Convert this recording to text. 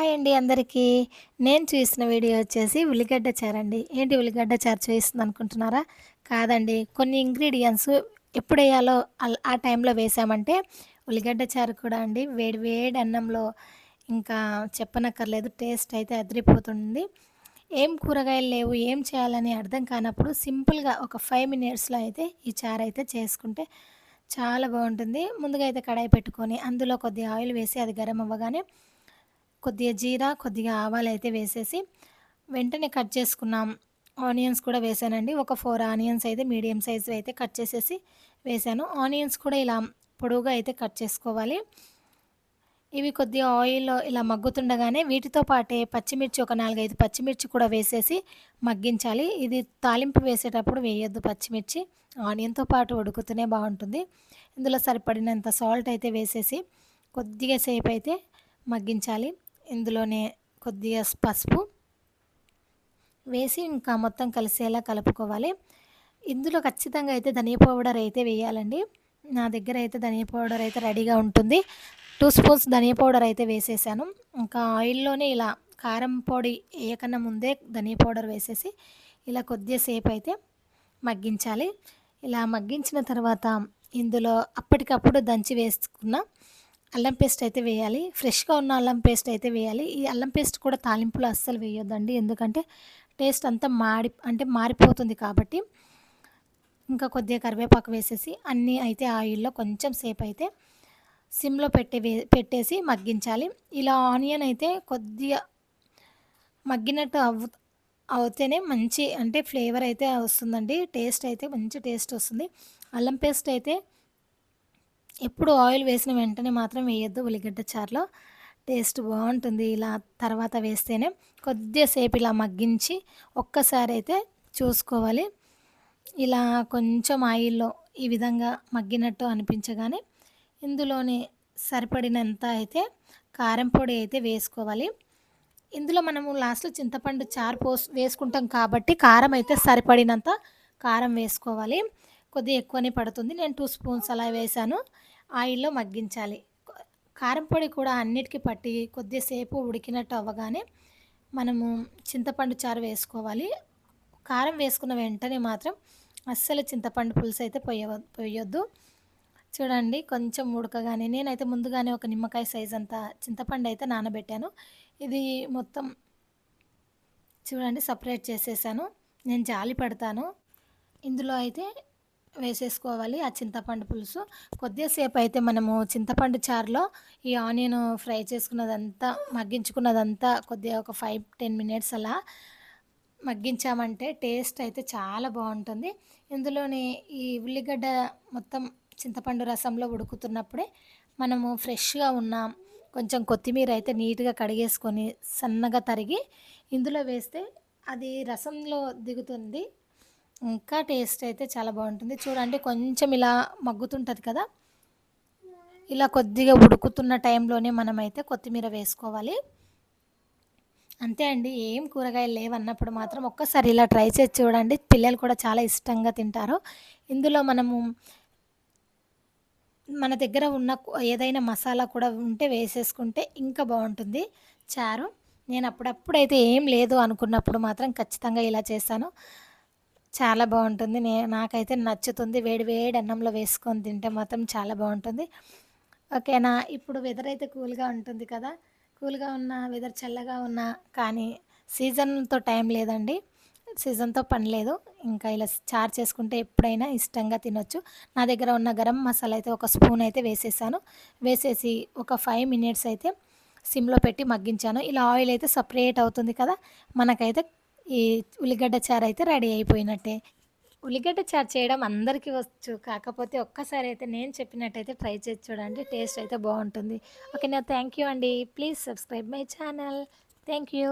Hi అండి అందరికీ. నేను చూసిన వీడియో వచ్చేసి ఉల్లిగడ్డ చారు అండి ఏంటి ఉల్లిగడ్డ చారు చూపిస్తుంది అనుకుంటున్నారా? కాదండి. కొన్ని ఇంగ్రీడియంట్స్ ఎప్పుడు వేయాలో ఆ టైంలో వేసామంటే ఉల్లిగడ్డ చారు కూడా అండి వేడి వేడి అన్నంలో ఇంకా చెప్పనక్కర్లేదు టేస్ట్ అయితే అదిరిపోతుంది. ఏం కూరగాయలు లేవు ఏం చేయాలని అర్థం కానప్పుడు సింపుల్గా ఒక ఫైవ్ మినిట్స్లో అయితే ఈ చారు అయితే చేసుకుంటే చాలా బాగుంటుంది. ముందుగా అయితే కడాయి పెట్టుకొని అందులో కొద్దిగా ఆయిల్ వేసి అది గరం అవ్వగానే కొద్దిగా జీరా కొద్దిగా ఆవాలు అయితే వేసేసి వెంటనే కట్ చేసుకున్నాం. ఆనియన్స్ కూడా వేసానండి. ఒక ఫోర్ ఆనియన్స్ అయితే మీడియం సైజ్ అయితే కట్ చేసేసి వేసాను. ఆనియన్స్ కూడా ఇలా పొడవుగా అయితే కట్ చేసుకోవాలి. ఇవి కొద్దిగా ఆయిల్లో ఇలా మగ్గుతుండగానే వీటితో పాటే పచ్చిమిర్చి ఒక నాలుగైదు పచ్చిమిర్చి కూడా వేసేసి మగ్గించాలి. ఇది తాలింపు వేసేటప్పుడు వేయొద్దు పచ్చిమిర్చి. ఆనియన్తో పాటు ఉడుకుతూనే బాగుంటుంది. ఇందులో సరిపడినంత సాల్ట్ అయితే వేసేసి కొద్దిగా సేపు అయితే మగ్గించాలి. ఇందులోనే కొద్దిగా పసుపు వేసి ఇంకా మొత్తం కలిసేలా కలుపుకోవాలి. ఇందులో ఖచ్చితంగా అయితే ధనియా పౌడర్ అయితే వేయాలండి. నా దగ్గర అయితే ధనియా పౌడర్ అయితే రెడీగా ఉంటుంది. టూ స్పూన్స్ ధనియా పౌడర్ అయితే వేసేసాను. ఇంకా ఆయిల్లోనే ఇలా కారం పొడి వేయకన్నా ముందే ధనియా పౌడర్ వేసేసి ఇలా కొద్దిగా సేపు అయితే మగ్గించాలి. ఇలా మగ్గించిన తర్వాత ఇందులో అప్పటికప్పుడు దంచి వేసుకున్న అల్లం పేస్ట్ అయితే వేయాలి. ఫ్రెష్గా ఉన్న అల్లం పేస్ట్ అయితే వేయాలి. ఈ అల్లం పేస్ట్ కూడా తాలింపులో అస్సలు వేయొద్దండి. ఎందుకంటే టేస్ట్ అంతా మాడి అంటే మారిపోతుంది కాబట్టి. ఇంకా కొద్దిగా కరివేపాకు వేసేసి అన్నీ అయితే ఆయిల్లో కొంచెం సేపు అయితే సిమ్లో పెట్టే వే పెట్టేసి మగ్గించాలి. ఇలా ఆనియన్ అయితే కొద్దిగా మగ్గినట్టు అవ్వు అవుతేనే మంచి అంటే ఫ్లేవర్ అయితే వస్తుందండి. టేస్ట్ అయితే మంచి టేస్ట్ వస్తుంది. అల్లం పేస్ట్ అయితే ఎప్పుడు ఆయిల్ వేసిన వెంటనే మాత్రం వేయొద్దు ఉల్లిగడ్డ చారులో. టేస్ట్ బాగుంటుంది ఇలా తర్వాత వేస్తేనే కొద్దిసేపు ఇలా మగ్గించి ఒక్కసారి అయితే చూసుకోవాలి. ఇలా కొంచెం ఆయిల్లో ఈ విధంగా మగ్గినట్టు అనిపించగానే ఇందులోనే సరిపడినంత అయితే కారం పొడి అయితే వేసుకోవాలి. ఇందులో మనము లాస్ట్లో చింతపండు చారు పోస్ వేసుకుంటాం కాబట్టి కారం అయితే సరిపడినంత కారం వేసుకోవాలి. కొద్దిగా ఎక్కువనే పడుతుంది. నేను టూ స్పూన్స్ అలా వేసాను ఆయిల్లో మగ్గించాలి. కారం పొడి కూడా అన్నిటికీ పట్టి కొద్దిసేపు ఉడికినట్టు అవ్వగానే మనము చింతపండు చారు వేసుకోవాలి. కారం వేసుకున్న వెంటనే మాత్రం అస్సలు చింతపండు పులుసు అయితే పొయ్య పొయ్యొద్దు చూడండి కొంచెం ఉడకగానే నేనైతే ముందుగానే ఒక నిమ్మకాయ సైజ్ అంతా చింతపండు అయితే నానబెట్టాను. ఇది మొత్తం చూడండి సపరేట్ చేసేసాను. నేను జాలి పడతాను. ఇందులో అయితే వేసేసుకోవాలి ఆ చింతపండు పులుసు. కొద్దిసేపు అయితే మనము చింతపండు చారులో ఈ ఆనియన్ ఫ్రై చేసుకున్నదంతా మగ్గించుకున్నదంతా కొద్దిగా ఒక ఫైవ్ టెన్ మినిట్స్ అలా మగ్గించామంటే టేస్ట్ అయితే చాలా బాగుంటుంది. ఇందులోని ఈ ఉల్లిగడ్డ మొత్తం చింతపండు రసంలో ఉడుకుతున్నప్పుడే మనము ఫ్రెష్గా ఉన్న కొంచెం కొత్తిమీర అయితే నీట్గా కడిగేసుకొని సన్నగా తరిగి ఇందులో వేస్తే అది రసంలో దిగుతుంది. ఇంకా టేస్ట్ అయితే చాలా బాగుంటుంది. చూడండి కొంచెం ఇలా మగ్గుతుంటుంది కదా? ఇలా కొద్దిగా ఉడుకుతున్న టైంలోనే మనమైతే కొత్తిమీర వేసుకోవాలి. అంతే అండి ఏం కూరగాయలు లేవన్నప్పుడు మాత్రం ఒక్కసారి ఇలా ట్రై చేసి చూడండి. పిల్లలు కూడా చాలా ఇష్టంగా తింటారు. ఇందులో మనము మన దగ్గర ఉన్న ఏదైనా మసాలా కూడా ఉంటే వేసేసుకుంటే ఇంకా బాగుంటుంది. చారు నేను అప్పుడప్పుడైతే ఏం లేదు అనుకున్నప్పుడు మాత్రం ఖచ్చితంగా ఇలా చేస్తాను. చాలా బాగుంటుంది. నే నాకైతే నచ్చుతుంది. వేడి వేడి అన్నంలో వేసుకొని తింటే మాత్రం చాలా బాగుంటుంది. ఓకేనా? ఇప్పుడు వెదర్ అయితే కూల్గా ఉంటుంది కదా? కూల్గా ఉన్న వెదర్ చల్లగా ఉన్న కానీ సీజన్తో టైం లేదండి. సీజన్తో పని లేదు. ఇంకా ఇలా చార్ చేసుకుంటే ఎప్పుడైనా ఇష్టంగా తినొచ్చు. నా దగ్గర ఉన్న గరం మసాలా అయితే ఒక స్పూన్ అయితే వేసేసాను. వేసేసి ఒక ఫైవ్ మినిట్స్ అయితే సిమ్లో పెట్టి మగ్గించాను. ఇలా ఆయిల్ అయితే సపరేట్ అవుతుంది కదా? మనకైతే ఈ ఉల్లిగడ్డ చారు అయితే రెడీ అయిపోయినట్టే. ఉల్లిగడ్డ చారు చేయడం అందరికీ వచ్చు. కాకపోతే ఒక్కసారి అయితే నేను చెప్పినట్టయితే ట్రై చేసి చూడండి. టేస్ట్ అయితే బాగుంటుంది. ఓకేనా థ్యాంక్ యూ అండి. Please subscribe my channel. Thank you.